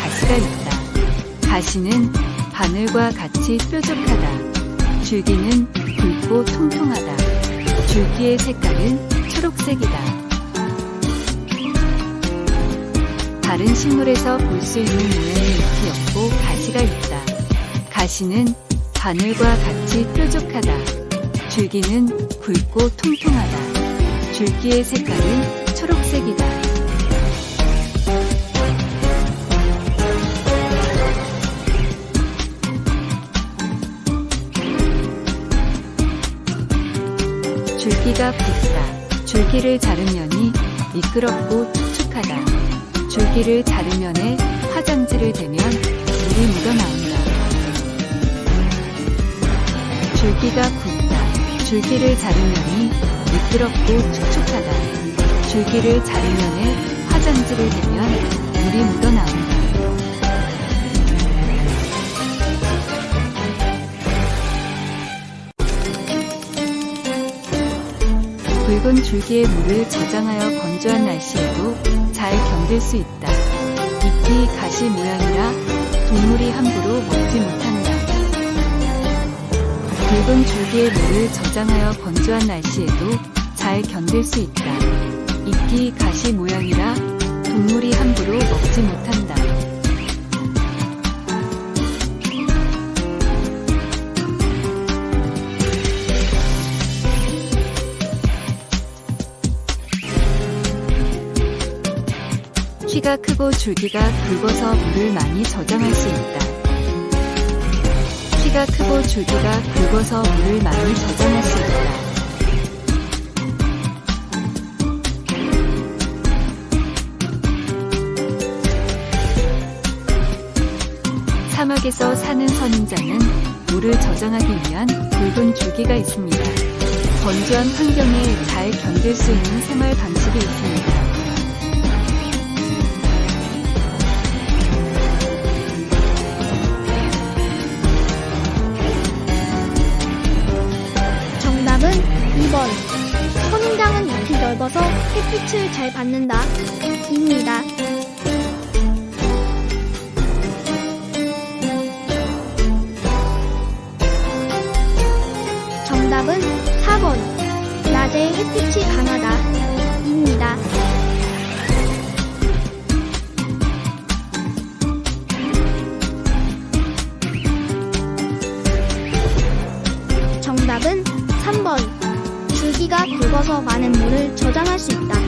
가시가 있다. 가시는 바늘과 같이 뾰족하다. 줄기는 굵고 통통하다. 줄기의 색깔은 초록색이다. 다른 식물에서 볼 수 있는 모양의 잎이 없고 가시가 있다. 가시는 바늘과 같이 뾰족하다. 줄기는 굵고 통통하다. 줄기의 색깔은 초록색이다. 줄기가 굵다. 줄기를 자르면이 미끄럽고 촉촉하다. 줄기를 자르면에 화장지를 대면 물이 묻어나온다. 줄기가 굵다. 줄기를 자르면이 미끄럽고 촉촉하다. 줄기를 자르면에 화장지를 대면 물이 묻어나온다. 굵은 줄기의 물을 저장하여 건조한 날씨에도 잘 견딜 수 있다. 잎이 가시 모양이라 동물이 함부로 먹지 못한다. 굵은 줄기의 물을 저장하여 건조한 날씨에도 잘 견딜 수 있다. 잎이 가시 모양이라 동물이 함부로 먹지 못한다. 키가 크고 줄기가 굵어서 물을 많이 저장할 수 있다. 키가 크고 줄기가 굵어서 물을 많이 저장할 수 있다. 사막에서 사는 선인장은 물을 저장하기 위한 굵은 줄기가 있습니다. 건조한 환경에 잘 견딜 수 있는 생활 방식이 있습니다. 선인장은 잎이 넓어서 햇빛을 잘 받는다. 입니다. 정답은 4번. 낮에 햇빛이 강하다. 입니다. 정답은 3번. 줄기가 굵어서 많은 물을 저장할 수 있다.